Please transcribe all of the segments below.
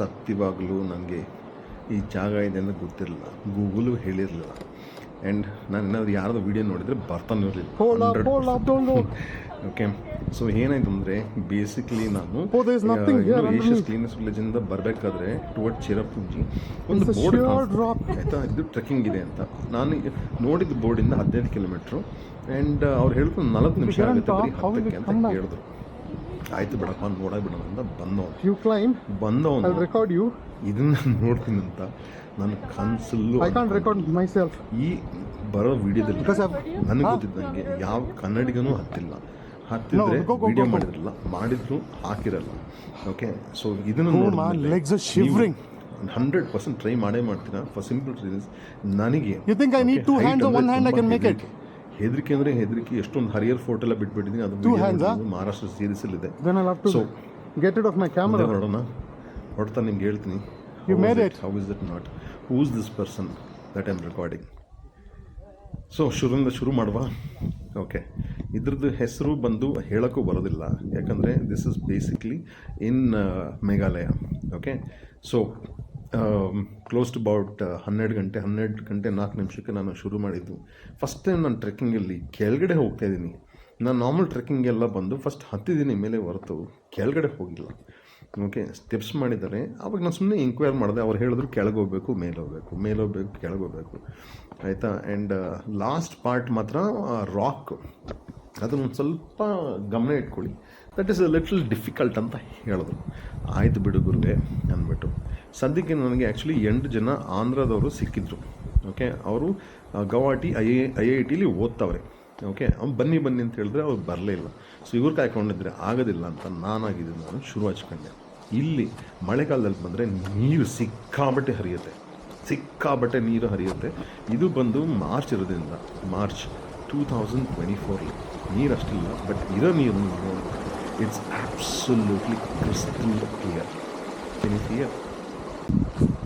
ಸತ್ಯವಾಗಲೂ ನನಗೆ ಈ ಜಾಗ ಇದೆ ಅಂತ ಗೊತ್ತಿರಲಿಲ್ಲ. ಗೂಗಲು ಹೇಳಿರಲಿಲ್ಲ. ಆ್ಯಂಡ್ ನಾನು ಏನಾದ್ರು ಯಾರ್ದು ವೀಡಿಯೋ ನೋಡಿದರೆ ಬರ್ತಾನೆ ಇರಲಿಲ್ಲ. ಓಕೆ ಸೊ ಏನಾಯ್ತು ಅಂದರೆ ಬೇಸಿಕ್ಲಿ ನಾನು ಏಷ್ಯಸ್ ವಿಲೇಜಿಂದ ಬರಬೇಕಾದ್ರೆ ಟುವರ್ಡ್ ಚಿರಪುಂಜಿ ಒಂದು ಬೋರ್ಡ್. ಆಯಿತಾ? ಇದು ಟ್ರೆಕ್ಕಿಂಗ್ ಇದೆ ಅಂತ. ನಾನು ನೋಡಿದ ಬೋರ್ಡಿಂದ ಹದಿನೈದು ಕಿಲೋಮೀಟ್ರು ಆ್ಯಂಡ್ ಅವ್ರು ಹೇಳಿದ್ರು ನಲವತ್ತು ನಿಮಿಷ ಆಗುತ್ತೆ ಹತ್ತಕ್ಕೆ ಅಂತ? ಹೇಳಿದ್ರು. ಆಯಿತು ಬಿಡಪ್ಪ ನೋಡೇ ಬಿಡೋಣ ಅಂತ ಬಂದವನು. ಯು ಕ್ಲೈಮ್ ಬಂದವನು. ರೆಕಾರ್ಡ್ ಯು ಇದನ್ನ ನೋಡ್ತೀನಿ ಅಂತ ನನ್ನ ಕನ್ಸಲ್ಲೂ I can't record myself ಈ ಬರೋ ವಿಡಿಯೋದಲ್ಲಿ ನನಗೆ ಗೊತ್ತಿದ್ದಂಗೆ ಯಾವ ಕನ್ನಡಿಗನೂ ಹತ್ತಿಲ್ಲ. ಹತ್ತಿದ್ರೆ ವಿಡಿಯೋ. ಮಾಡಿರಲ್ಲ ಮಾಡಿದ್ರು ಹಾಕಿರಲ್ಲ. ಓಕೆ ಸೊ ಇದನ್ನು. ಹಂಡ್ರೆಡ್ ಪರ್ಸೆಂಟ್ ಟ್ರೈ ಮಾಡೇ ಮಾಡ್ತೀರಾ ಫಾರ್ ಸಿಂಪಲ್ ರೀಸನ್ಸ್ ನನಗೆ you think I need to hand one hand I can make it? ಹೆದರಿಕೆ ಅಂದರೆ ಹೆದರಿಕೆ ಎಷ್ಟೊಂದು ಹರಿಯರ್ ಫೋಟೋ ಎಲ್ಲ ಬಿಟ್ಬಿಟ್ಟಿದ್ದೀನಿ. ಅದು ಮಹಾರಾಷ್ಟ್ರ ಸೀರೀಸಲ್ಲಿದೆ So, get rid off my camera. ಹೊರಡೋಣ ಹೊಡ್ತಾ ನಿಮ್ಗೆ ಹೇಳ್ತೀನಿ. You made it how is it not whose this person that I'm recording so ಶುರುವಿಂದ ಶುರು ಮಾಡುವ? ಓಕೆ ಇದ್ರದ್ದು ಹೆಸರು ಬಂದು ಹೇಳೋಕ್ಕೂ ಬರೋದಿಲ್ಲ. ಯಾಕಂದರೆ this is basically in Meghalaya okay so close to about ಹನ್ನೆರಡು ಗಂಟೆ ಹನ್ನೆರಡು ಗಂಟೆ ನಾಲ್ಕು ನಿಮಿಷಕ್ಕೆ ನಾನು ಶುರು ಮಾಡಿದ್ದು. ಫಸ್ಟ್ ಟೈಮ್ ನಾನು ಟ್ರೆಕ್ಕಿಂಗಲ್ಲಿ ಕೆಳಗಡೆ ಹೋಗ್ತಾ ಇದ್ದೀನಿ. ನಾನು ನಾರ್ಮಲ್ ಟ್ರೆಕ್ಕಿಂಗೆಲ್ಲ ಬಂದು ಫಸ್ಟ್ ಹತ್ತಿದ್ದೀನಿ ಮೇಲೆ ಹೊರತು ಕೆಳಗಡೆ ಹೋಗಿಲ್ಲ. ಓಕೆ ಸ್ಟೆಪ್ಸ್ ಮಾಡಿದ್ದಾರೆ. ಆವಾಗ ನಾನು ಸುಮ್ಮನೆ ಇನ್ಕ್ವೈರ್ ಮಾಡಿದೆ. ಅವ್ರು ಹೇಳಿದ್ರು ಕೆಳಗೆ ಹೋಗ್ಬೇಕು, ಮೇಲೆ ಹೋಗ್ಬೇಕು ಮೇಲೆ ಹೋಗ್ಬೇಕು, ಕೆಳಗೆ ಹೋಗ್ಬೇಕು. ಆಯಿತಾ? ಆ್ಯಂಡ್ ಲಾಸ್ಟ್ ಪಾರ್ಟ್ ಮಾತ್ರ ರಾಕ್ ಅದನ್ನು ಸ್ವಲ್ಪ ಗಮನ ಇಟ್ಕೊಳ್ಳಿ. That is a little difficult ಅಂತ ಹೇಳಿದ್ರು ಆಯಿತು ಬಿಡು ಗುರುವೆ, ಅಂದ್ಬಿಟ್ಟು. ಸದ್ಯಕ್ಕೆ ನನಗೆ ಆ್ಯಕ್ಚುಲಿ ಎಂಟು ಜನ ಆಂಧ್ರದವರು ಸಿಕ್ಕಿದ್ರು. ಓಕೆ ಅವರು ಗವಾಟಿ ಐ ಐ ಐ ಟಿಲಿ ಓದ್ತವ್ರೆ. ಓಕೆ ಅವ್ನು ಬನ್ನಿ ಬನ್ನಿ ಅಂತ ಹೇಳಿದ್ರೆ ಅವ್ರು ಬರಲೇ ಇಲ್ಲ. ಸೊ ಇವ್ರು ಕಾಯ್ಕೊಂಡಿದ್ರೆ ಆಗೋದಿಲ್ಲ ಅಂತ ನಾನಾಗಿದ್ದೀನಿ ನಾನು ಶುರು ಹಚ್ಕೊಂಡೆ. ಇಲ್ಲಿ ಮಳೆಗಾಲದಲ್ಲಿ ಬಂದರೆ ನೀರು ಸಿಕ್ಕಾಬಟ್ಟೆ ಹರಿಯುತ್ತೆ. ಸಿಕ್ಕಾಬಟ್ಟೆ ನೀರು ಹರಿಯುತ್ತೆ. ಇದು ಬಂದು ಮಾರ್ಚ್ ಇರೋದ್ರಿಂದ, ಮಾರ್ಚ್ ಟೂ ತೌಸಂಡ್ ಟ್ವೆಂಟಿ ಫೋರ್ಲಿ ನೀರು ಅಷ್ಟಿಲ್ಲ ಬಟ್ ಇರೋ ನೀರು it's absolutely crystal clear clear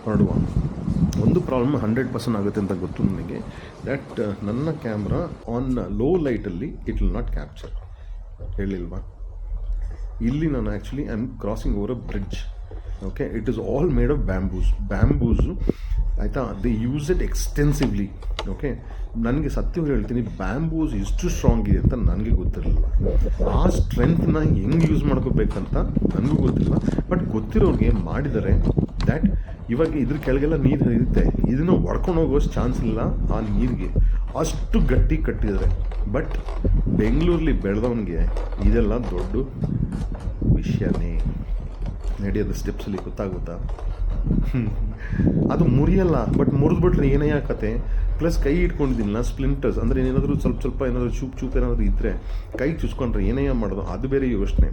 ಹೊರಡುವ ಒಂದು ಪ್ರಾಬ್ಲಮ್ ಹಂಡ್ರೆಡ್ ಪರ್ಸೆಂಟ್ ಆಗುತ್ತೆ ಅಂತ ಗೊತ್ತು ನನಗೆ ದ್ಯಾಟ್ ನನ್ನ ಕ್ಯಾಮ್ರಾ ಆನ್ ಲೋ ಲೈಟಲ್ಲಿ ಇಟ್ ವಿಲ್ ನಾಟ್ ಕ್ಯಾಪ್ಚರ್ ಹೇಳಿಲ್ವಾ? ಇಲ್ಲಿ ನಾನು actually I am crossing over a bridge okay it is all made of bamboos bamboos ಆಯಿತಾ? The use it extensively okay ನನಗೆ ಸತ್ಯವಾಗಿ ಹೇಳ್ತೀನಿ ಬ್ಯಾಂಬೂಸ್ ಎಷ್ಟು ಸ್ಟ್ರಾಂಗ್ ಇದೆ ಅಂತ ನನಗೆ ಗೊತ್ತಿರಲಿಲ್ಲ. ಆ ಸ್ಟ್ರೆಂತ್ನ ಹೆಂಗೆ ಯೂಸ್ ಮಾಡ್ಕೋಬೇಕಂತ ನನಗೂ ಗೊತ್ತಿಲ್ಲ ಬಟ್ ಗೊತ್ತಿರೋರಿಗೆ ಮಾಡಿದರೆ ದ್ಯಾಟ್ ಇವಾಗ ಇದ್ರ ಕೆಳಗೆಲ್ಲ ನೀರು ಹರಿಯುತ್ತೆ. ಇದನ್ನು ಒಡ್ಕೊಂಡು ಹೋಗೋಷ್ಟು ಚಾನ್ಸ್ ಇಲ್ಲ ಆ ನೀರಿಗೆ. ಅಷ್ಟು ಗಟ್ಟಿ ಕಟ್ಟಿದ್ದಾರೆ. ಬಟ್ ಬೆಂಗಳೂರಲ್ಲಿ ಬೆಳೆದವನಿಗೆ ಇದೆಲ್ಲ ದೊಡ್ಡ ವಿಷಯನೇ. ನಡೆಯೋದು ಸ್ಟೆಪ್ಸಲ್ಲಿ ಗೊತ್ತಾಗುತ್ತಾ? ಹ್ಮ್. ಅದು ಮುರಿಯಲ್ಲ ಬಟ್ ಮುರಿದ್ಬಿಟ್ರೆ ಏನೇ ಕತೆ ಪ್ಲಸ್ ಕೈ ಇಟ್ಕೊಂಡಿದ್ದೀನಲ್ಲ ಸ್ಪ್ಲಿಂಟರ್ಸ್ ಅಂದರೆ ಏನಾದರೂ ಸ್ವಲ್ಪ ಸ್ವಲ್ಪ ಏನಾದರೂ ಚೂಪ್ ಚೂಪ್ ಏನಾದರೂ ಇದ್ದರೆ ಕೈ ಚುಚ್ಕೊಂಡ್ರೆ ಏನೇ ಮಾಡೋದು, ಅದು ಬೇರೆ ಯೋಚನೆ.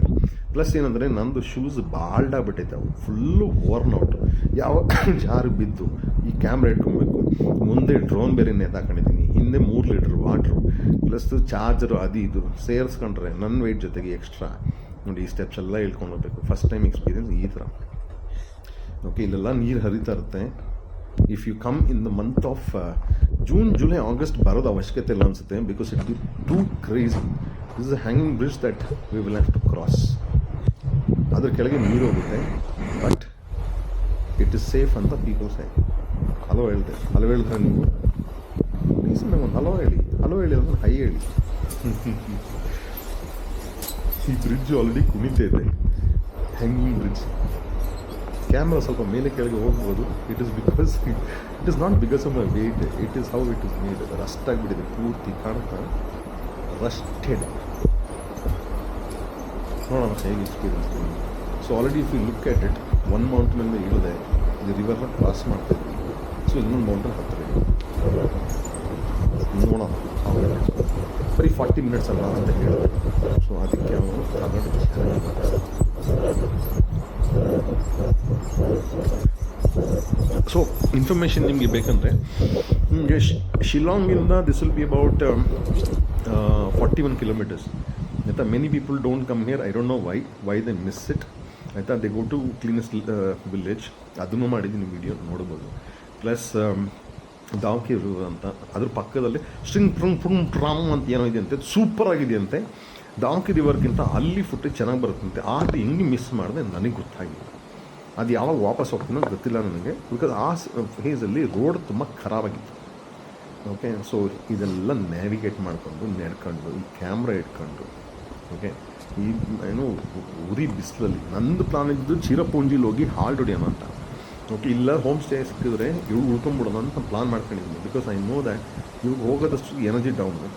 ಪ್ಲಸ್ ಏನಂದರೆ ನಂದು ಶೂಸ್ ಬಾಲ್ಡಾಗ್ಬಿಟ್ಟೈತೆ ಅವು ಫುಲ್ಲು ವರ್ನ್ ಔಟ್ ಯಾವ ಜಾರು ಬಿದ್ದು ಈ ಕ್ಯಾಮ್ರಾ ಇಟ್ಕೊಬೇಕು. ಮುಂದೆ ಡ್ರೋನ್ ಬೇರೆ ನೇತಾಕೊಂಡಿದ್ದೀನಿ ಹಿಂದೆ ಮೂರು ಲೀಟ್ರ್ ವಾಟ್ರು ಪ್ಲಸ್ ಚಾರ್ಜರು ಅದು ಇದು ಸೇರಿಸ್ಕೊಂಡ್ರೆ ನನ್ನ ವೆಯ್ಟ್ ಜೊತೆಗೆ ಎಕ್ಸ್ಟ್ರಾ ನೋಡಿ ಈ ಸ್ಟೆಪ್ಸ್ ಎಲ್ಲ ಇಳ್ಕೊಂಡು ಹೋಗ್ಬೇಕು. ಫಸ್ಟ್ ಟೈಮ್ ಎಕ್ಸ್ಪೀರಿಯನ್ಸ್ ಈ ಥರ ಓಕೆ ಇಲ್ಲೆಲ್ಲ ನೀರು ಹರಿತಾ ಇರುತ್ತೆ. If you come in the month of June July August ಬರೋದು ಅವಶ್ಯಕತೆ ಇಲ್ಲ ಅನಿಸುತ್ತೆ because it be too crazy is is hanging bridge that we will have to cross ಅದ್ರ ಕೆಳಗೆ ನೀರು ಹೋಗುತ್ತೆ ಬಟ್ ಇಟ್ ಇಸ್ ಸೇಫ್ ಅಂತ ಪೀಪಲ್ ಸೈ ಹಲೋ ಹೇಳಿದೆ, ಹಲೋ ಹೇಳಿದ್ರೆ ನೀವು? ನಂಗೆ ಒಂದು ಹಲೋ ಹೇಳಿ ಹಲೋ ಹೇಳಿ ಅಂದ್ರೆ ಹೈ ಹೇಳಿ. ಈ ಬ್ರಿಡ್ಜ್ ಆಲ್ರೆಡಿ ಕುಣಿತಾ ಇದೆ. ಹ್ಯಾಂಗಿಂಗ್ ಬ್ರಿಡ್ಜ್ ಕ್ಯಾಮ್ರಾ ಸ್ವಲ್ಪ ಮೇಲೆ ಕೆಳಗೆ ಹೋಗ್ಬೋದು. It is because it is not because of my weight it is how it is made rust ಆಗಿಬಿಟ್ಟಿದೆ, ಪೂರ್ತಿ ಕಾಣ್ತಾ. ರಸ್ಟೆಡ್ ನೋಡೋಣ ಹೇಗೆ experience so already if you look at it one ಮೌಂಟನಿಂದ ಇಳಿದೆ. ಇದು ರಿವರ್ನ ಕ್ರಾಸ್ ಮಾಡ್ತಾ ಇದ್ದೀವಿ ಸೊ ಇನ್ನೊಂದು ಮೌಂಟನ್ ಹತ್ತಿರ ನೋಡೋಣ. ಆಮೇಲೆ ಬರೀ ಫಾರ್ಟಿ ಮಿನಿಟ್ಸ್ ಅಲ್ಲ ಅಂತ ಹೇಳಿದೆ. ಸೊ ಅದಕ್ಕೆ ಅವನು ಸೊ ಇನ್ಫಾರ್ಮೇಷನ್ ನಿಮಗೆ ಬೇಕಂದರೆ, ನಿಮಗೆ ಶಿಲಾಂಗಿಂದ this will be about forty one kilometers ಆಯಿತಾ? Many people don't come here I don't know why why they miss it ಆಯಿತಾ? They go to cleanest village ಅದನ್ನು ಮಾಡಿದ್ದೀನಿ ವಿಡಿಯೋ ನೋಡ್ಬೋದು. ಪ್ಲಸ್ ದಾವಕಿ ಅಂತ ಅದ್ರ ಪಕ್ಕದಲ್ಲಿ ಸ್ಟ್ರಿಂಗ್ ಫ್ರುಂಗ್ ಫ್ರುಂಗ್ ಟ್ರಾಮ್ ಅಂತ ಏನೋ ಇದೆ ಅಂತೆ ಸೂಪರ್ ಆಗಿದೆಯಂತೆ. ದಾವಕಿ ರಿವರ್ಗಿಂತ ಅಲ್ಲಿ ಫುಟೇಜ್ ಚೆನ್ನಾಗಿ ಬರುತ್ತಂತೆ. ಆ ಹೆಂಗೆ ಮಿಸ್ ಮಾಡಿದೆ ನನಗೆ ಗೊತ್ತಾಗಿಲ್ಲ. ಅದು ಯಾವಾಗ ವಾಪಸ್ ಹೋಗ್ತೀನೋ ಗೊತ್ತಿಲ್ಲ ನನಗೆ. ಬಿಕಾಸ್ ಆ ಫೇಸಲ್ಲಿ ರೋಡ್ ತುಂಬ ಖರಾಬಾಗಿತ್ತು ಓಕೆ ಸೊ ಇದೆಲ್ಲ ನ್ಯಾವಿಗೇಟ್ ಮಾಡಿಕೊಂಡು, ನೆಡ್ಕೊಂಡು, ಈ ಕ್ಯಾಮ್ರಾ ಇಟ್ಕೊಂಡು ಓಕೆ ಈ ಏನು ಉರಿ ಬಿಸಿಲಲ್ಲಿ, ನಂದು ಪ್ಲಾನ್ ಇದ್ದು ಚಿರಪುಂಜಿಲಿ ಹೋಗಿ ಹಾಲ್ ಹೊಡಿಯೋಣ ಅಂತ. ಓಕೆ ಇಲ್ಲ ಹೋಮ್ ಸ್ಟೇ ಸಿಕ್ಕಿದ್ರೆ ಇವ್ರು ಉಳ್ಕೊಂಬಿಡೋಣ ಅಂತ ಪ್ಲಾನ್ ಮಾಡ್ಕೊಂಡಿದ್ದೀನಿ. ಬಿಕಾಸ್ ಐ ನೋ ದ್ಯಾಟ್ ಇವ್ರಿಗೆ ಹೋಗೋದಷ್ಟು ಎನರ್ಜಿ ಡೌನು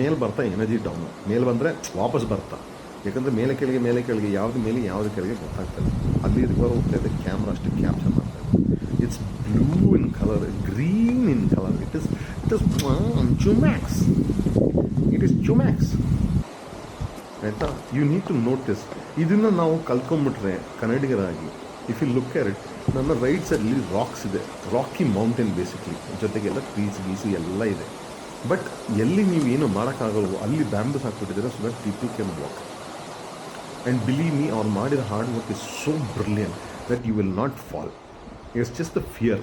ಮೇಲೆ ಬರ್ತಾ ಎನರ್ಜಿ ಡೌನು ಮೇಲೆ ಬಂದರೆ ವಾಪಸ್ ಬರ್ತಾ. ಯಾಕಂದರೆ ಮೇಲೆ ಕೆಳಗೆ ಮೇಲೆ ಕೆಳಗೆ, ಯಾವ್ದು ಮೇಲೆ, ಯಾವ್ದು ಕೆಳಗೆ ಗೊತ್ತಾಗ್ತದೆ ಅಲ್ಲಿ ರಿವರ್ ಹೋಗ್ತಾ ಇದೆ ಕ್ಯಾಮ್ರಾ ಅಷ್ಟು ಕ್ಯಾಪ್ಚರ್ ಮಾಡ್ತಾ ಇದೆ. It's blue in colour green in colour it is it is ಚುಮ್ಯಾಕ್ಸ್ it is ಚುಮ್ಯಾಕ್ಸ್ ಆಯಿತಾ? ಯು ನೀಡ್ ಟು ನೋಟಿಸ್ ಇದನ್ನು ನಾವು ಕಲ್ತ್ಕೊಂಡ್ಬಿಟ್ರೆ ಕನ್ನಡಿಗರಾಗಿ if you look at it ನನ್ನ ರೈಟ್ ಸೈಡಲ್ಲಿ ರಾಕ್ಸ್ ಇದೆ. ರಾಕಿ ಮೌಂಟೇನ್ ಬೇಸಿಕ್ಲಿ ಜೊತೆಗೆಲ್ಲ ಟ್ರೀಸ್ ಗೀಸು ಎಲ್ಲ ಇದೆ. ಬಟ್ ಎಲ್ಲಿ ನೀವು ಏನು ಮಾಡೋಕ್ಕಾಗಲ್ವೋ ಅಲ್ಲಿ bamboos ಹಾಕ್ಬಿಟ್ಟಿದ್ರೆ so that people can walk and believe me ಅವ್ರು ಮಾಡಿದ hard work is so brilliant that you will not fall it's just the fear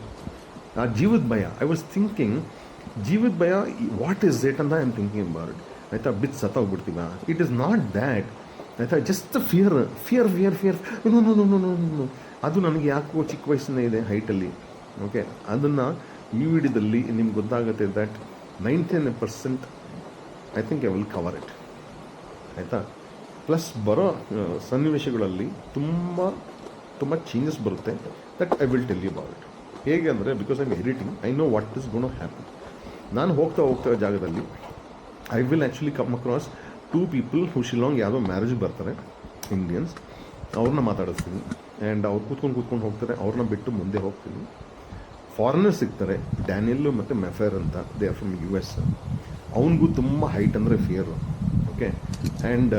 ಆ ಜೀವದ ಭಯ ಐ ವಾಸ್ ಥಿಂಕಿಂಗ್ ಜೀವದ ಭಯ ವಾಟ್ ಈಸ್ ಇಟ್ ಅಂತ ಐ ಆಮ್ ಥಿಂಕಿಂಗ್ ಅಬೌಟ್ ಆಯಿತಾ, ಬಿದ್ದು ಸತ್ತೋಗ್ಬಿಡ್ತೀವ? ಇಟ್ ಇಸ್ ನಾಟ್ ದ್ಯಾಟ್ ಆಯಿತಾ just fear fear fear fear ಅದು ನನಗೆ ಯಾಕೋ ಚಿಕ್ಕ ವಯಸ್ಸಿನ ಇದೆ ಹೈಟಲ್ಲಿ ಓಕೆ ಅದನ್ನು ಈ ವಿಡಿಯೋದಲ್ಲಿ ನಿಮ್ಗೆ ಗೊತ್ತಾಗುತ್ತೆ that ninety percent I think I will cover it ಆಯಿತಾ? ಪ್ಲಸ್ ಬರೋ ಸನ್ನಿವೇಶಗಳಲ್ಲಿ ತುಂಬ ತುಂಬ ಚೇಂಜಸ್ ಬರುತ್ತೆ that I will tell you about it ಹೇಗೆ ಅಂದರೆ because I editing I know what is gonna happen ನಾನು ಹೋಗ್ತಾ ಹೋಗ್ತಾ ಜಾಗದಲ್ಲಿ I will actually come across two people who Shillong ಯಾವುದೋ ಮ್ಯಾರೇಜ್ ಬರ್ತಾರೆ ಇಂಡಿಯನ್ಸ್ ಅವ್ರನ್ನ ಮಾತಾಡಿಸ್ತೀನಿ. ಆ್ಯಂಡ್ ಅವ್ರು ಕೂತ್ಕೊಂಡು ಕೂತ್ಕೊಂಡು ಹೋಗ್ತಾರೆ, ಅವ್ರನ್ನ ಬಿಟ್ಟು ಮುಂದೆ ಹೋಗ್ತೀನಿ. ಫಾರಿನರ್ ಸಿಗ್ತಾರೆ ಡ್ಯಾನಿಯಲ್ಲು ಮತ್ತು ಮೆಫೇರ್ ಅಂತ they are from U S ಅವನಿಗೂ ತುಂಬ ಹೈಟ್ ಅಂದರೆ ಫಿಯರು ಓಕೆ ಆ್ಯಂಡ್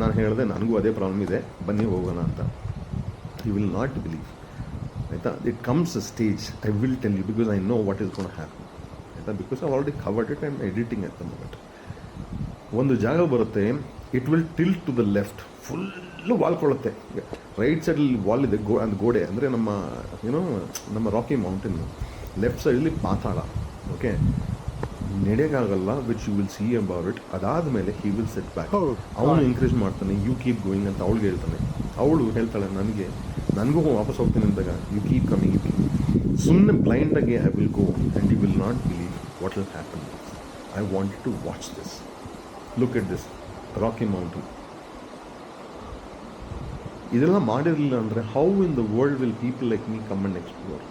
ನಾನು ಹೇಳಿದೆ, ನನಗೂ ಅದೇ ಪ್ರಾಬ್ಲಮ್ ಇದೆ. ಬನ್ನಿ ಹೋಗೋಣ ಅಂತ. ಯು ವಿಲ್ ನಾಟ್ ಬಿಲೀವ್ ಆಯಿತಾ? It comes a stage I will tell you because I know what is gonna happen ಆಯಿತಾ? Because I already covered it and editing ಆಯ್ತು ದ ಒಂದು ಜಾಗ ಬರುತ್ತೆ it will tilt to the left full ವಾಲ್ಕೊಳ್ಳುತ್ತೆ right ಸೈಡಲ್ಲಿ wall ಇದೆ go ಅಂದ್ ಗೋಡೆ. ಅಂದರೆ ನಮ್ಮ ಏನೋ ನಮ್ಮ ರಾಕಿ ಮೌಂಟೇನ್ ಲೆಫ್ಟ್ ಸೈಡಲ್ಲಿ ಪಾತಾಳ. Okay ನಡೆಯೋಕ್ಕಾಗಲ್ಲ which you will see about it ಅದಾದಮೇಲೆ ಹಿ ವಿಲ್ ಸೆಟ್ ಬ್ಯಾಕ್. ಅವನು ಎಂಕರೇಜ್ ಮಾಡ್ತಾನೆ ಯು ಕೀಪ್ ಗೋಯಿಂಗ್ ಅಂತ ಅವಳಿಗೆ ಹೇಳ್ತಾನೆ. ಅವಳು ಹೇಳ್ತಾಳೆ ನನಗೆ ನನಗೂ ವಾಪಸ್ ಹೋಗ್ತೀನಿ ಅಂದಾಗ you keep coming you keep ಸುಮ್ಮನೆ ಬ್ಲೈಂಡಾಗಿ I will go and you will not believe what will happen I want to watch this look at this rocky mountain ಇದೆಲ್ಲ ಮಾಡಿರಲಿಲ್ಲ ಅಂದರೆ how in the world will people like me come and explore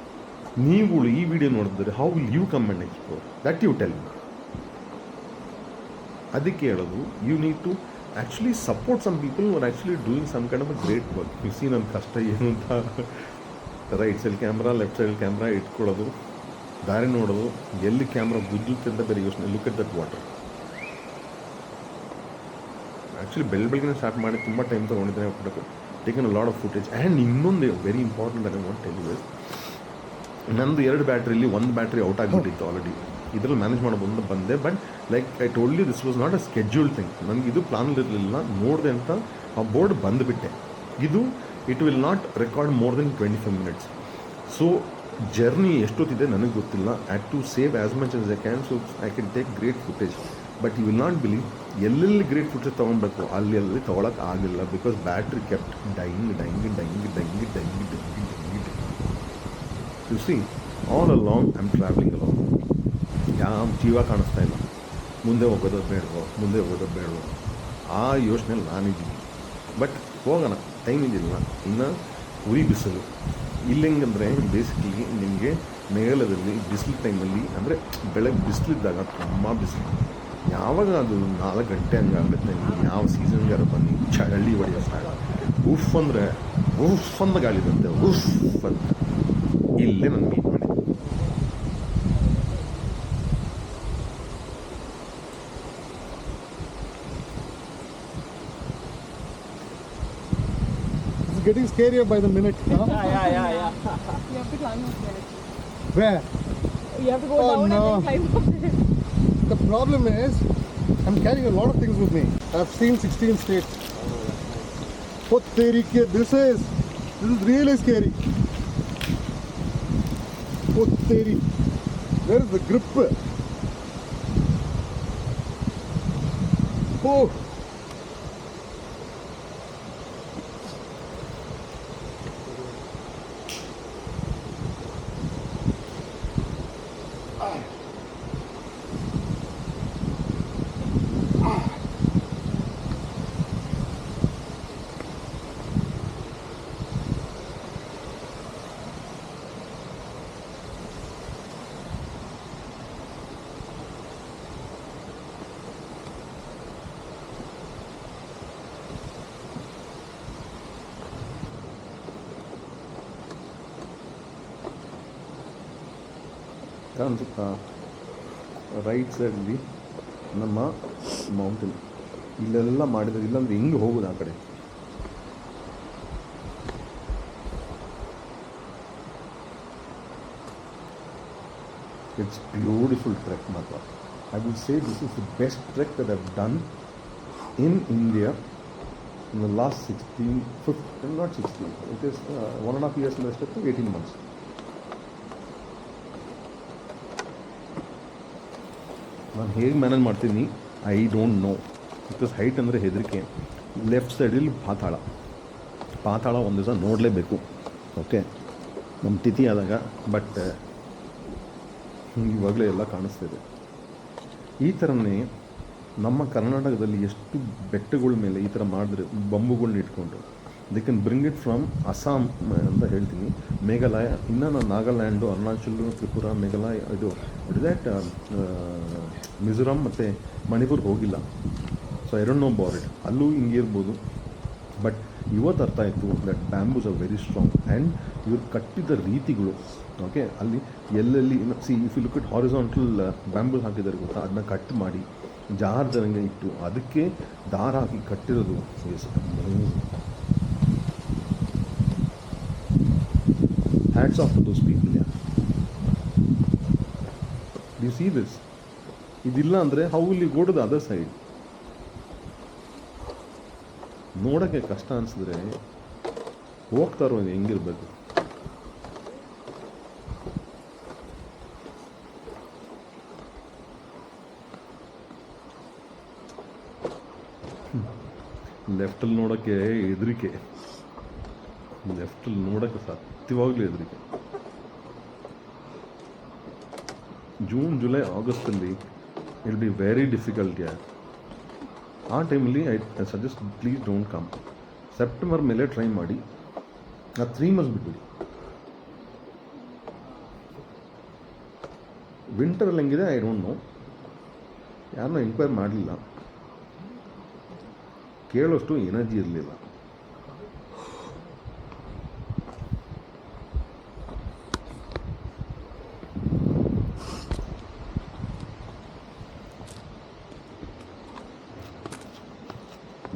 ನೀವುಗಳು ಈ video ನೋಡಿದ್ರೆ how will you come and explore that you tell me ಅದಕ್ಕೆ ಹೇಳೋದು you need to actually support some people are actually doing some kind of a great work you see ನನ್ನ ಕಷ್ಟ ಏನು ಅಂತ. Right side camera left side camera ಇಟ್ಕೊಳ್ಳೋದು, ದಾರಿ ನೋಡೋದು, ಎಲ್ಲಿ ಕ್ಯಾಮ್ರಾ ಗುಜ್ಜುತ್ತೆ ಅಂತ ಬೇರೆ ಯೋಚನೆ look at that water actually bell ಬೆಳಗ್ಗೆ ಸ್ಟಾರ್ಟ್ ಮಾಡಿ ತುಂಬ time ತೊಗೊಂಡಿದ್ದೇನೆ photo taken lot of footage and ಇನ್ನೊಂದು very important I want tell you ನಂದು ಎರಡು ಬ್ಯಾಟ್ರಿಲಿ ಒಂದು ಬ್ಯಾಟ್ರಿ ಔಟ್ ಆಗಿಬಿಟ್ಟಿತ್ತು ಆಲ್ರೆಡಿ ಇದರಲ್ಲಿ ಮ್ಯಾನೇಜ್ ಮಾಡೋದು ಬಂದು but like I totally this was not a schedule thing ನನಗೆ ಇದು ಪ್ಲಾನ್ ಇರಲಿಲ್ಲ, ನೋಡಿದೆ ಅಂತ ಆ ಬೋರ್ಡ್ ಬಂದುಬಿಟ್ಟೆ. ಇದು it will not record more than twenty five minutes so journey ಎಷ್ಟೊತ್ತಿದೆ ನನಗೆ ಗೊತ್ತಿಲ್ಲ. At to save as much as I can so I can take great footage but you will not believe ಎಲ್ಲೆಲ್ಲಿ great foods ತೊಗೊಬೇಕು? ಅಲ್ಲಿ ಅಲ್ಲಿ ತೊಗೊಳಕ್ಕೆ ಆಗಿಲ್ಲ because battery kept dying dying dying dying dying dying dying you see all along I am travelling along ಯಾವ ಜೀವ ಕಾಣಿಸ್ತಾ ಇಲ್ಲ. ಮುಂದೆ ಹೋಗೋದು ಬೇಡವೋ? ಮುಂದೆ ಹೋಗೋದು ಬೇಡವೋ? ಆ ಯೋಚನೆ ನಾನಿದ್ದೀನಿ. ಬಟ್ ಹೋಗೋಣ. ಟೈಮ್ ಇದಿಲ್ಲ. ಇನ್ನು ಉರಿ ಬಿಸಿಲು. ಇಲ್ಲೆಂಗಂದರೆ ಬೇಸಿಕಲಿ ನಿಮಗೆ ಮೇಲದಲ್ಲಿ ಬಿಸಿಲು ಟೈಮಲ್ಲಿ ಅಂದರೆ ಬೆಳಗ್ಗೆ ಬಿಸಿಲಿದ್ದಾಗ ತುಂಬ ಬಿಸಿಲು. ಯಾವಾಗ ಅದು ನಾಲ್ಕು ಗಂಟೆ ಹಂಗಾಗುತ್ತೆ ನೀವು ಯಾವ ಸೀಸನ್ಗಾರ ಬನ್ನಿ ಚಳಿ ಹೊಡೆಯೋ ಸ್ಟಾರ್ಟ್ ಉಫ್ ಅಂದರೆ ಉಫ್ ಅಂದ ಗಾಳಿ ಬರುತ್ತೆ ಉಫ್ ಅಂತ ಇಲ್ಲೇ ನಾನು ಮೀಟ್ ಮಾಡಿದ್ದೆ getting scarier by the minute. Huh? Yeah, yeah, yeah, yeah. You have to climb up there. Where? You have to go Oh, down no. and then climb up there. Problem is, I'm carrying a lot of things with me. I've seen 16 states. What this is, this is really scary. What where is the grip? Oh. ಕಾಣಿಸುತ್ತಾ right ಸೈಡಲ್ಲಿ ನಮ್ಮ mountain ಇಲ್ಲೆಲ್ಲ ಮಾಡಿದ್ರೆ, ಇಲ್ಲಾಂದ್ರೆ ಹೆಂಗೆ ಹೋಗೋದು ಆ ಕಡೆ. ಇಟ್ಸ್ ಬ್ಯೂಟಿಫುಲ್ ಟ್ರೆಕ್ ಮಾತ್ರ. I will say this is the best trek that have done in India in the last sixteen fifteen not sixteen it is one and half years ಅಷ್ಟೊತ್ತು ಏಯ್ಟೀನ್ ಮಂತ್ಸ್ ನಾನು ಹೇಗೆ manage ಮಾಡ್ತೀನಿ? I don't know because height ಅಂದರೆ ಹೆದರಿಕೆ. Left ಸೈಡಲ್ಲಿ ಪಾತಾಳ. ಪಾತಾಳ ಒಂದು ದಿವಸ ನೋಡಲೇಬೇಕು. ಓಕೆ ನಮ್ಮ ತಿಥಿ ಆದಾಗ ಬಟ್ ಇವಾಗಲೇ ಎಲ್ಲ ಕಾಣಿಸ್ತಿದೆ ಈ ಥರನೇ ನಮ್ಮ ಕರ್ನಾಟಕದಲ್ಲಿ ಎಷ್ಟು ಬೆಟ್ಟಗಳ ಮೇಲೆ ಈ ಥರ ಮಾಡಿದ್ರೆ ಬಂಬುಗಳನ್ನ ಇಟ್ಕೊಂಡು they can bring it from Assam ಅಂತ ಹೇಳ್ತೀನಿ. ಮೇಘಾಲಯ, ಇನ್ನು ನಾನು ನಾಗಾಲ್ಯಾಂಡು, ಅರುಣಾಚಲ್, ತ್ರಿಪುರ, ಮೇಘಾಲಯ, ಇದು ದ್ಯಾಟ್ ಮಿಜೋರಾಂ ಮತ್ತು ಮಣಿಪುರ್ ಹೋಗಿಲ್ಲ. So I don't know bar it ಅಲ್ಲೂ ಹಿಂಗೆ ಇರ್ಬೋದು. ಬಟ್ ಇವತ್ತು ಅರ್ಥ ಆಯಿತು that bamboos are very strong and ಇವ್ರು ಕಟ್ಟಿದ ರೀತಿಗಳು ಓಕೆ ಅಲ್ಲಿ, ಎಲ್ಲೆಲ್ಲಿ see if you look it horizontal bamboos ಹಾಕಿದ್ದಾರೆ ಗೊತ್ತಾ? ಅದನ್ನ ಕಟ್ ಮಾಡಿ ಜಾರ್ದಂಗೆ ಇಟ್ಟು, ಅದಕ್ಕೆ ದಾರ ಹಾಕಿ ಕಟ್ಟಿರೋದು hats off to those people, yeah. You see this? ಇದಿಲ್ಲ ಅಂದರೆ how will you go to the other side ನೋಡೋಕ್ಕೆ ಕಷ್ಟ ಅನಿಸಿದ್ರೆ ಹೋಗ್ತಾರೋ ಹೆಂಗಿರ್ಬೇಕು? ಲೆಫ್ಟಲ್ಲಿ ನೋಡೋಕ್ಕೆ ಹೆದರಿಕೆ. ಲೆಫ್ಟಲ್ಲಿ ನೋಡೋಕ್ಕೆ ಸತ್ಯವಾಗ್ಲೂ ಹೆದರಿಕೆ. ಜೂನ್, ಜುಲೈ ಆಗಸ್ಟಲ್ಲಿ ಇಲ್ ಬಿ ವೆರಿ ಡಿಫಿಕಲ್ಟ್ ಯಾ ಆ ಟೈಮಲ್ಲಿ I suggest please don't come September ಮೇಲೆ ಟ್ರೈ ಮಾಡಿ. ಆ ತ್ರೀ ಮಂತ್ಸ್ ಬಿಟ್ಬಿಡಿ. ವಿಂಟರಲ್ಲಿ ಹೆಂಗಿದೆ? ಐ ಡೋಂಟ್ ನೋ ಯಾರನ್ನೂ ಎಂಕ್ವೈರ್ ಮಾಡಲಿಲ್ಲ. ಕೇಳೋಷ್ಟು ಎನರ್ಜಿ ಇರಲಿಲ್ಲ.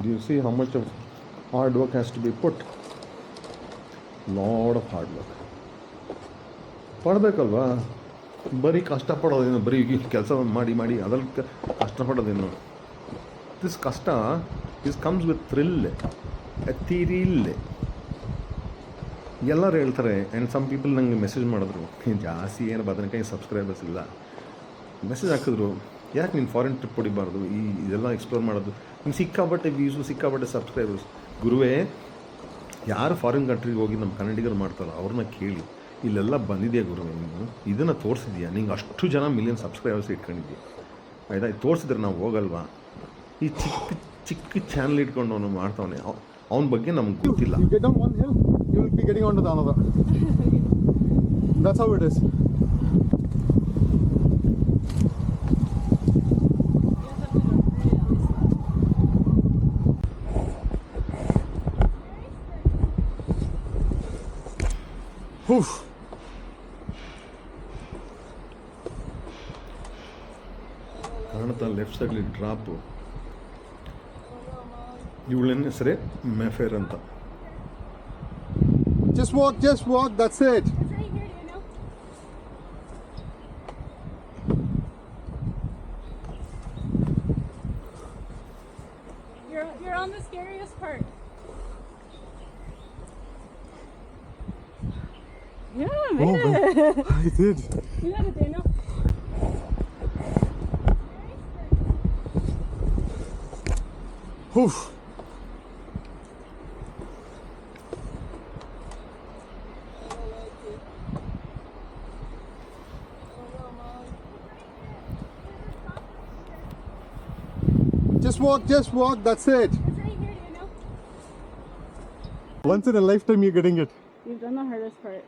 Do you see how much of hard work has to be put? Lot of hard work ಪಡಬೇಕಲ್ವಾ? ಬರೀ ಕಷ್ಟಪಡೋದೇನು? ಬರೀ ಕೆಲಸ ಮಾಡಿ ಮಾಡಿ ಅದ್ರಲ್ಲಿ ಕಷ್ಟಪಡೋದೇನು ದಿಸ್ ಕಷ್ಟ this comes with thrill thrill ಎಲ್ಲರೂ ಹೇಳ್ತಾರೆ ಆ್ಯಂಡ್ ಸಮ್ ಪೀಪಲ್ ನನಗೆ ಮೆಸೇಜ್ ಮಾಡಿದ್ರು. ಜಾಸ್ತಿ ಏನು ಬದನೆಕಾಯಿ ಸಬ್ಸ್ಕ್ರೈಬರ್ಸ್ ಇಲ್ಲ. ಮೆಸೇಜ್ ಹಾಕಿದ್ರು, ಯಾಕೆ ನೀನು ಫಾರಿನ್ ಟ್ರಿಪ್ ಹೊಡಿಬಾರ್ದು? ಈ, ಇದೆಲ್ಲ ಎಕ್ಸ್ಪ್ಲೋರ್ ಮಾಡೋದು. ನೀನು ಸಿಕ್ಕಾಪಟ್ಟೆ ವ್ಯೂಸು ಸಿಕ್ಕಾಪಟ್ಟೆ ಸಬ್ಸ್ಕ್ರೈಬರ್ಸ್ ಗುರುವೇ, ಯಾರು ಫಾರಿನ್ ಕಂಟ್ರಿಗೆ ಹೋಗಿ ನಮ್ಮ ಕನ್ನಡಿಗರು ಮಾಡ್ತಾರೋ ಅವ್ರನ್ನ ಕೇಳಿ. ಇಲ್ಲೆಲ್ಲ ಬಂದಿದೆಯಾ ಗುರು ನೀನು? ಇದನ್ನು ತೋರಿಸಿದ್ಯಾ? ನಿಂಗೆ ಅಷ್ಟು ಜನ ಮಿಲಿಯನ್ ಸಬ್ಸ್ಕ್ರೈಬರ್ಸ್ ಇಟ್ಕೊಂಡಿದ್ಯಾ? ಆಯ್ತಾ? ತೋರಿಸಿದ್ರೆ ನಾವು ಹೋಗಲ್ವಾ? ಈ ಚಿಕ್ಕ ಚಿಕ್ಕ ಚಾನಲ್ ಇಟ್ಕೊಂಡು ಅವನು ಮಾಡ್ತಾವನೆ. ಅವನ ಬಗ್ಗೆ ನಮ್ಗೆ ಗೊತ್ತಿಲ್ಲ. Get on one hill you will be getting on to the that's how it is. Whew. ಕಾಣ್ತಾ ಲೆಫ್ಟ್ ಸೈಡ್ಲಿ ಡ್ರಾಪು ಇವಳನ್ನ ಹೆಸರೇ ಮೆಫೇರ್ ಅಂತ Just walk, just walk, that's it. I did. You it, Daniel. Oof. Just walk, just walk, that's it. Once in a lifetime you're getting it. You've done the hardest part.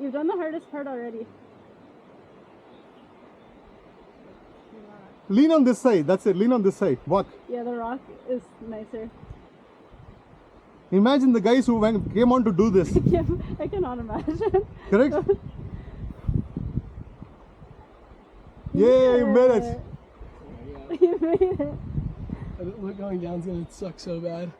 You've done the hardest part already. Lean on this side, that's it, lean on this side, walk. Yeah, the rock is nicer. Imagine the guys who went, came on to do this, Yeah, I cannot imagine. correct? Yay, you made it. You made it. I don't- Look, going down's gonna suck so bad.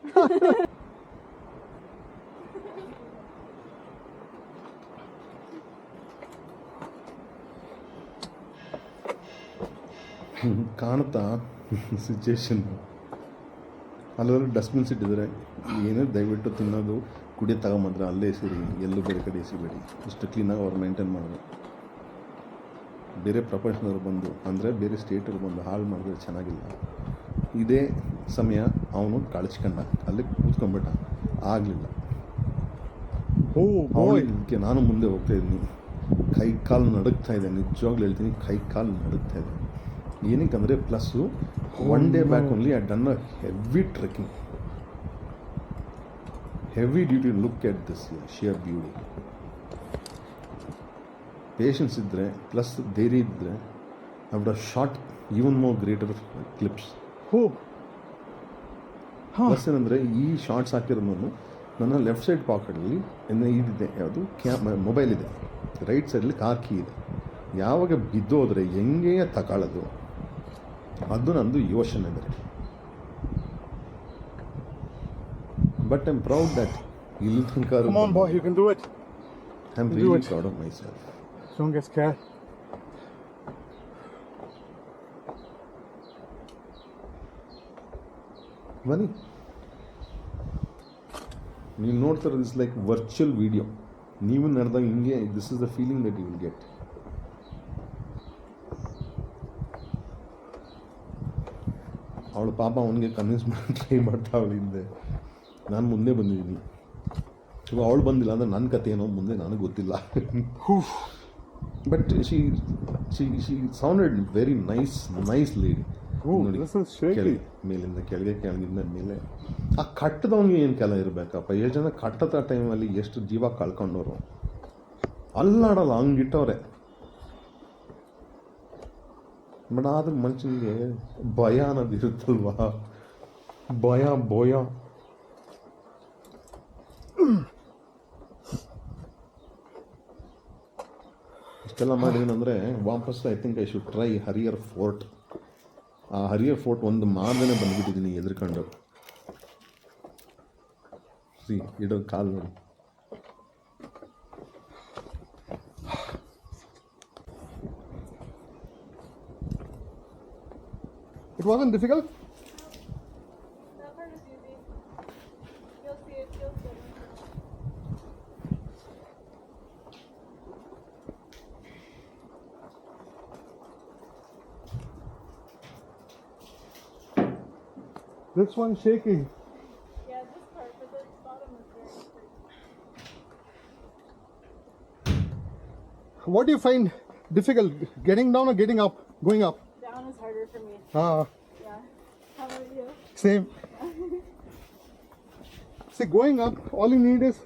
ಕಾಣುತ್ತಾ situation ಅಲ್ಲೆಲ್ಲ dustbins ಇಟ್ಟಿದ್ದಾರೆ ಏನೇ ದಯವಿಟ್ಟು ತಿನ್ನೋದು ಕುಡಿಯೋ ತಗೊಂಬಂದ್ರೆ ಅಲ್ಲೇ ಎಸಿರಿ ಎಲ್ಲೂ ಬೇರೆ ಕಡೆ ಎಸಿಬೇಡಿ ಇಷ್ಟು ಕ್ಲೀನಾಗಿ ಅವ್ರು ಮೇಂಟೈನ್ ಮಾಡೋದು ಬೇರೆ ಪ್ರಪಂಚದವ್ರು ಬಂದು ಅಂದರೆ ಬೇರೆ ಸ್ಟೇಟವ್ರು ಬಂದು ಹಾಳು ಮಾಡಿದ್ರೆ ಚೆನ್ನಾಗಿಲ್ಲ. ಇದೇ ಸಮಯ ಅವನು ಕಳಿಸ್ಕೊಂಡ ಅಲ್ಲಿ ಕೂತ್ಕೊಂಡ್ಬಿಟ್ಟ. ಆಗಲಿಲ್ಲ. ಅವಳಿಗೆ ನಾನು ಮುಂದೆ ಹೋಗ್ತಾ ಇದ್ದೀನಿ. ಕೈ ಕಾಲು ನಡುಗ್ತಾ ಇದೆ. ನಿಜವಾಗ್ಲೂ ಹೇಳ್ತೀನಿ ಕೈ ಕಾಲು ನಡುಗ್ತಾ ಇದೆ. ಏನಕ್ಕಂದರೆ plus one day back only I done a heavy trekking heavy duty look at this sheer beauty patience ಇದ್ದರೆ ಪ್ಲಸ್ ಧೈರ್ಯ ಇದ್ದರೆ I would shoot even more greater clips ಹೋ. ಪ್ಲಸ್ ಏನಂದರೆ ಈ ಶಾರ್ಟ್ಸ್ ಹಾಕಿರೋದು ನನ್ನ ಲೆಫ್ಟ್ ಸೈಡ್ ಪಾಕೆಟಲ್ಲಿ ಇದಿದೆ ಯಾವುದು? ಕ್ಯಾ ಮೊಬೈಲ್ ಇದೆ. ರೈಟ್ ಸೈಡಲ್ಲಿ ಕಾರ್ ಕೀ ಇದೆ. ಯಾವಾಗ ಬಿದ್ದೋದ್ರೆ ಹೆಂಗೆ ತಗೊಳ್ಳೋದು ಅದು ನಂದು ಯೋಚನೆ ಇದೆ but I am proud that ಇಲ್ಲಿ ತನಕ come on, boy, you can do it. I am really proud of myself Don't get scared. ಬನ್ನಿ ನೀವು ನೋಡ್ತಾರೆ ದಿಸ್ ಲೈಕ್ ವರ್ಚುವಲ್ ವಿಡಿಯೋ ನೀವು ನಡೆದಾಗ ಹಿಂಗೆ this is the feeling that you will get ಅವಳು ಪಾಪ ಅವನಿಗೆ ಕನ್ವಿನ್ಸ್ ಮಾಡಿ ಟ್ರೈ ಮಾಡ್ತಾ ಅವಳು ಹಿಂದೆ. ನಾನು ಮುಂದೆ ಬಂದಿದ್ದೀನಿ. ಇವಾಗ ಅವಳು ಬಂದಿಲ್ಲ ಅಂದರೆ ನನ್ನ ಕತೆ ಏನೋ ಮುಂದೆ ನನಗೆ ಗೊತ್ತಿಲ್ಲ. But she she she sounded very nice nice lady. ಕೆಳಗೆ ಮೇಲಿಂದ ಕೆಳಗೆ ಕೆಳಗಿಂದ ಮೇಲೆ. ಆ ಕಟ್ಟದವನಿಗೆ ಏನು ಕೆಲ ಇರಬೇಕಪ್ಪ? ಎಷ್ಟು ಜನ ಕಟ್ಟದ ಟೈಮಲ್ಲಿ ಎಷ್ಟು ಜೀವ ಕಳ್ಕೊಂಡವರು? ಅಲ್ಲಾಡಲ್ಲ ಹಂಗಿಟ್ಟವ್ರೆ ಬಟ್ ಆದ್ರೆ ಮನುಷ್ಯನಿಗೆ ಭಯ ಅನ್ನೋದು ಇರುತ್ತಲ್ವಾ? ಭಯ ಭಯ. ಇಷ್ಟೆಲ್ಲ ಮಾಡಿದೀನಂದರೆ ವಾಪಸ್ I think I should try Harihar fort ಆ ಹರಿಯರ್ ಫೋರ್ಟ್ ಒಂದು ಮಾರ್ಗನೇ ಬಂದ್ಬಿಟ್ಟಿದ್ದೀನಿ ಎದುರ್ಕೊಂಡು. ಸಿ ಇಡೋ ಕಾಲು ನೋಡಿ. It wasn't difficult? That part is easy. You'll see it feels good. This one's shaky. Yeah, this part, but the bottom is very pretty. What do you find difficult? Getting down or getting up? Going up? Down is harder for me. Ah, Yeah. How about you? same. See, going up, all you need is,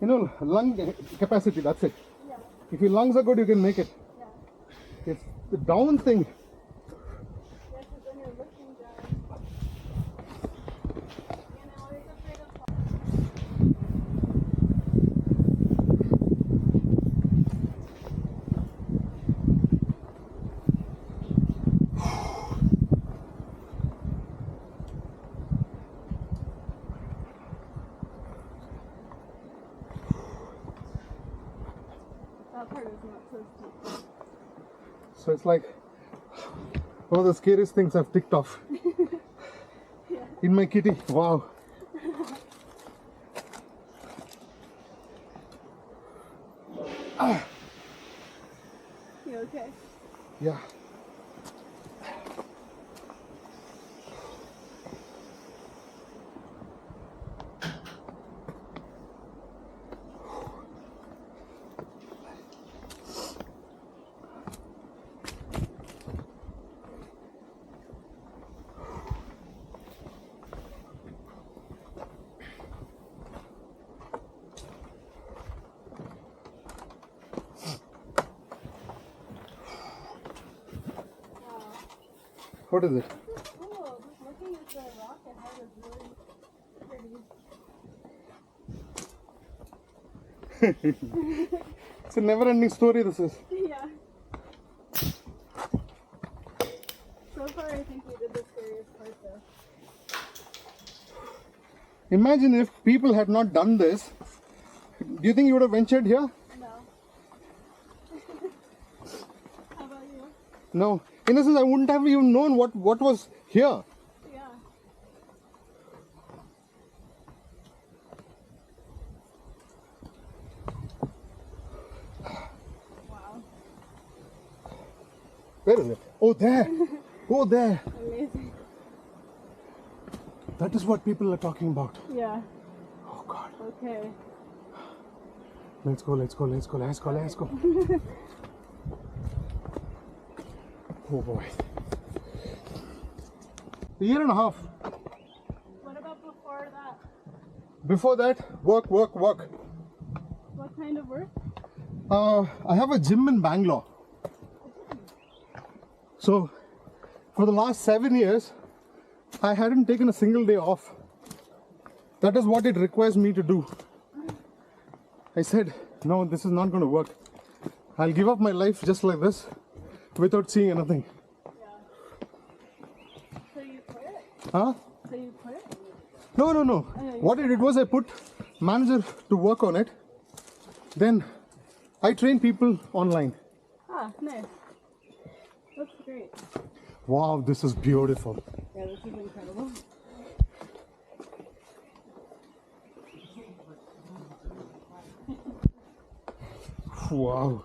you know, lung capacity. That's it. Yeah. If your lungs are good, you can make it. Yeah. It's the down thing. Yeah, because then you're looking down. And I'm always afraid of That part is not so steep. So it's like one of the scariest things I've ticked off. In my kitty. Wow. You okay? Yeah. What is it? Cool. Just looking at the rock ahead is really pretty. It's a never ending story, this is. yeah. So far, I think we did the scariest part though. Imagine if people had not done this. Do you think you would have ventured here? No. How about you? No. In a sense, I wouldn't have even known what, what was here. Yeah. Wow. Where is it? Oh, there. Oh, there. Amazing. That is what people are talking about. Yeah. Oh, God. Okay. Let's go, let's go, let's go, let's go, let's go. oh, boy. A year and a half. What about before that? Before that, work, work, work. What kind of work? Uh, I have a gym in Bangalore. So, for the last seven years, I hadn't taken a single day off. That is what it requires me to do. I said, no, this is not going to work. I'll give up my life just like this without seeing anything. So you quit? Huh? So you quit? No, no, no. What I did was I put manager to work on it. Then I train people online. Ah, nice. That's great. Wow, this is beautiful. Yeah, this is incredible. Wow.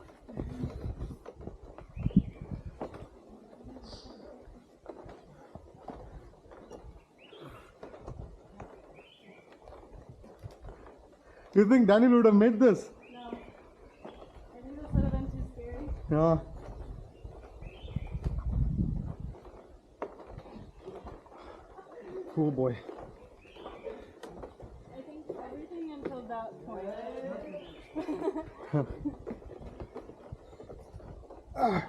You think Daniel would have made this? No. I think this would have been too scary. Yeah. Oh boy. I think everything until that point. Whew. Ah.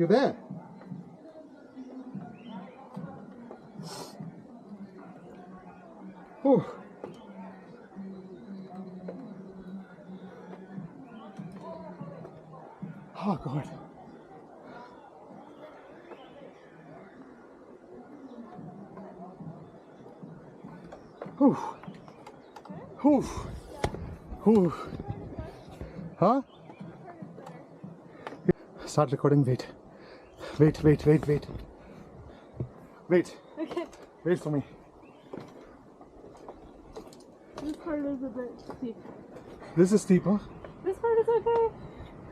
You there? Whew. Oh God. Whew. Whew. Whew. Huh? Start recording. Wait. Wait, wait, wait, wait. Wait. Okay. Wait for me. This part is a bit steep. This is steep, huh? This part is okay.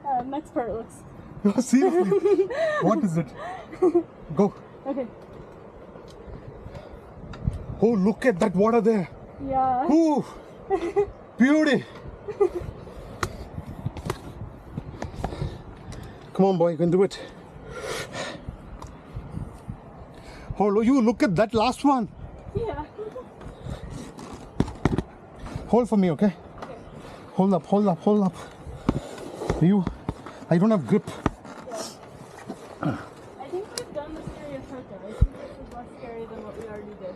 Uh, next part looks. No, seriously. what is it? Go. Okay. Oh, look at that water there. Yeah. Ooh. Beauty. Come on, boy, you can do it. Oh, you look at that last one. Yeah. Hold for me, okay? okay? Hold up, hold up, hold up. You, I don't have grip. Yeah. I think we've done the scariest part though. I think this is less scary than what we already did.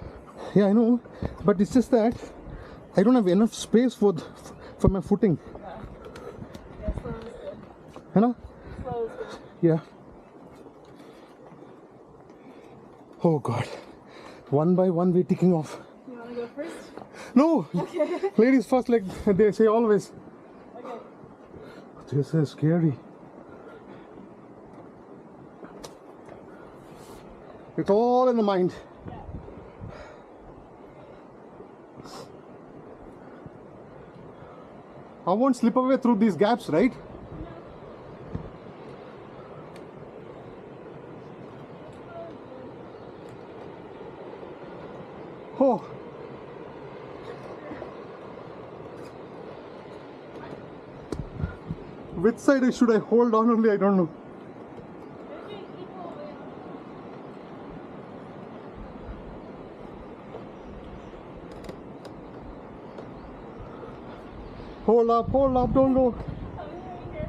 Yeah, I know, but it's just that I don't have enough space for th- for my footing. Yeah, slow is good. You know? Slow is good. Yeah. Oh God. One by one, we're ticking off. You want to go first? No, ladies first, like they say always. Okay. This is scary. It's all in the mind. I won't slip away through these gaps, right? Oh. Which side should I hold on only? I don't know. Maybe equal weight. Hold up, hold up, don't go. Oh, here, here.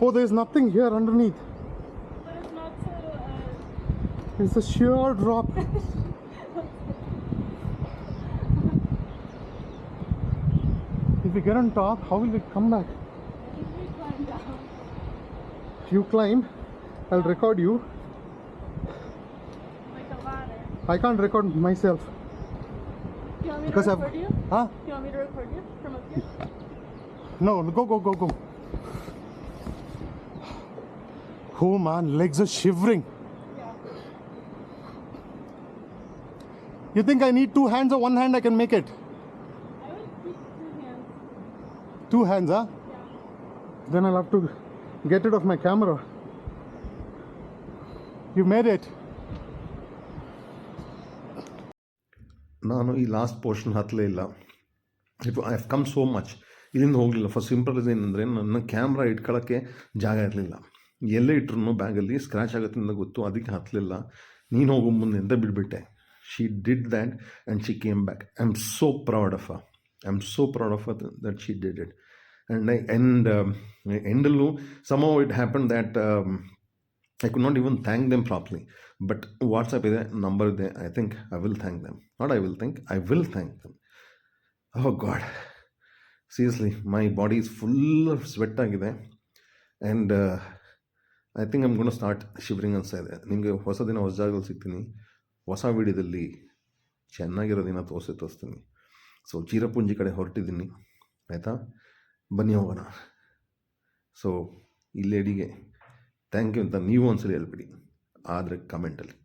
Oh, there's nothing here underneath. But it's not so, uh, It's a sheer drop. if we get on top, how will we come back? I think we climb down. If you climb, I'll record you. Like a ladder. I can't record myself. You want me Because to I've- you? Huh? You want me to record you from up here? No, go, go, go, go. Oh man, legs are shivering. Yeah. You think I need two hands or one hand I can make it? Two hands, huh? Yeah. Then I'll have to get rid of my camera. You made it. ನಾನು ಈ last portion ಹತ್ತಲೇ ಇಲ್ಲ it I have come so much ಇಲ್ಲಿಂದ ಹೋಗಲಿಲ್ಲ first simple reason ಅಂದರೆ ನನ್ನ camera ಇಟ್ಕೊಳ್ಳೋಕ್ಕೆ ಜಾಗ ಇರಲಿಲ್ಲ ಎಲ್ಲೇ ಇಟ್ರು ಬ್ಯಾಗಲ್ಲಿ ಸ್ಕ್ರ್ಯಾಚ್ ಆಗುತ್ತೆ ಅಂತ ಗೊತ್ತು ಅದಕ್ಕೆ ಹತ್ತಲಿಲ್ಲ ನೀನು ಹೋಗೋ ಮುಂದೆ ಅಂತ ಬಿಟ್ಬಿಟ್ಟೆ she did that and she came back I am so proud of I am so proud of that she did it and I end ಎಂಡಲ್ಲೂ some it happen that I could not even thank them properly. But WhatsApp ಇದೆ number ಇದೆ I think I will thank them not I will think I will thank them oh God seriously my body is full sweat ಆಗಿದೆ and I think I'm gonna start shivering ಅನಿಸ್ತಾ ಇದೆ ನಿಮಗೆ ಹೊಸ ದಿನ ಹೊಸ ಜಾಗದಲ್ಲಿ ಸಿಗ್ತೀನಿ ಹೊಸ ವಿಡಿಯೋದಲ್ಲಿ ಚೆನ್ನಾಗಿರೋ ದಿನ ತೋರಿಸಿ ತೋರಿಸ್ತೀನಿ ಸೊ ಚೀರಪುಂಜಿ ಕಡೆ ಹೊರಟಿದ್ದೀನಿ, ಆಯಿತಾ? ಬನ್ನಿ ಹೋಗೋಣ. ಸೊ ಈ ಲೇಡಿಗೆ ಥ್ಯಾಂಕ್ ಯು ಅಂತ ನೀವು ಒಂದ್ಸಲ ಹೇಳ್ಬಿಡಿ. ಆದರೆ ಕಮೆಂಟಲ್ಲಿ